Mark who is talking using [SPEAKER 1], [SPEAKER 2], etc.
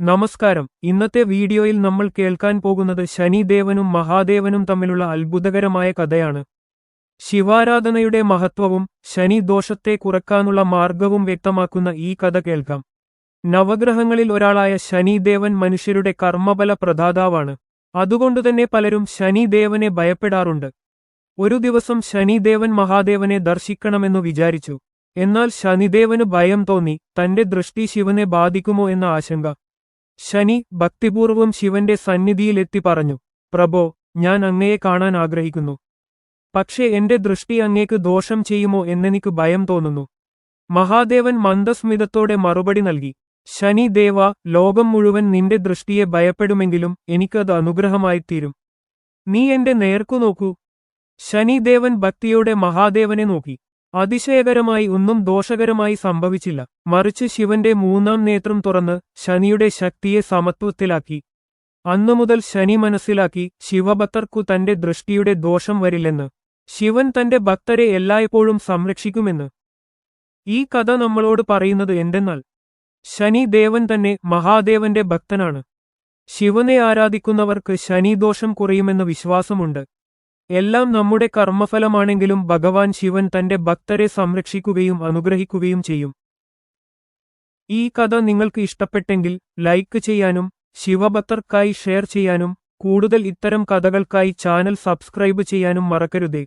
[SPEAKER 1] നമസ്കാരം. ഇന്നത്തെ വീഡിയോയിൽ നമ്മൾ കേൾക്കാൻ പോകുന്നത് ശനിദേവനും മഹാദേവനും തമ്മിലുള്ള അത്ഭുതകരമായ കഥയാണ്. ശിവാരാധനയുടെ മഹത്വവും ശനി ദോഷത്തെ കുറക്കാനുള്ള മാർഗവും വ്യക്തമാക്കുന്ന ഈ കഥ കേൾക്കാം. നവഗ്രഹങ്ങളിൽ ഒരാളായ ശനിദേവൻ മനുഷ്യരുടെ കർമ്മബല പ്രദാതാവാണ്. അതുകൊണ്ടുതന്നെ പലരും ശനിദേവനെ ഭയപ്പെടാറുണ്ട്. ഒരു ദിവസം ശനിദേവൻ മഹാദേവനെ ദർശിക്കണമെന്നു വിചാരിച്ചു. എന്നാൽ ശനിദേവന് ഭയം തോന്നി. തന്റെ ദൃഷ്ടി ശിവനെ ബാധിക്കുമോ എന്ന ആശങ്ക. ശനി ഭക്തിപൂർവം ശിവന്റെ സന്നിധിയിലെത്തി പറഞ്ഞു പ്രഭോ ഞാൻ അങ്ങയെ കാണാൻ ആഗ്രഹിക്കുന്നു. പക്ഷേ എന്റെ ദൃഷ്ടി അങ്ങേക്ക് ദോഷം ചെയ്യുമോ എന്നെനിക്ക് ഭയം തോന്നുന്നു. മഹാദേവൻ മന്ദസ്മിതത്തോടെ മറുപടി നൽകി ശനി ദേവ ലോകം മുഴുവൻ നിന്റെ ദൃഷ്ടിയെ ഭയപ്പെടുമെങ്കിലും എനിക്കത് അനുഗ്രഹമായിത്തീരും. നീ എന്റെ നേർക്കു നോക്കൂ. ശനിദേവൻ ഭക്തിയോടെ മഹാദേവനെ നോക്കി അതിശയകരമായി ഒന്നും ദോഷകരമായി സംഭവിച്ചില്ല. മറിച്ച് ശിവന്റെ മൂന്നാം നേത്രം തുറന്ന് ശനിയുടെ ശക്തിയെ സമത്വത്തിലാക്കി. അന്നുമുതൽ ശനി മനസ്സിലാക്കി ശിവഭക്തർക്കു തന്റെ ദൃഷ്ടിയുടെ ദോഷം വരില്ലെന്ന്. ശിവൻ തന്റെ ഭക്തരെ എല്ലായ്പ്പോഴും സംരക്ഷിക്കുമെന്ന്. ഈ കഥ നമ്മളോട് പറയുന്നത് എന്തെന്നാൽ ശനി ദേവൻ തന്നെ മഹാദേവന്റെ ഭക്തനാണ്. ശിവനെ ആരാധിക്കുന്നവർക്ക് ശനിദോഷം കുറയുമെന്ന് വിശ്വാസമുണ്ട്. എല്ലാം നമ്മുടെ കർമ്മഫലമാണെങ്കിലും ഭഗവാൻ ശിവൻ തന്റെ ഭക്തരെ സംരക്ഷിക്കുകയും അനുഗ്രഹിക്കുകയും ചെയ്യും. ഈ കഥ നിങ്ങൾക്ക് ഇഷ്ടപ്പെട്ടെങ്കിൽ ലൈക്ക് ചെയ്യാനും ശിവഭക്തർക്കായി ഷെയർ ചെയ്യാനും കൂടുതൽ ഇത്തരം കഥകൾക്കായി ചാനൽ സബ്സ്ക്രൈബ് ചെയ്യാനും മറക്കരുതേ.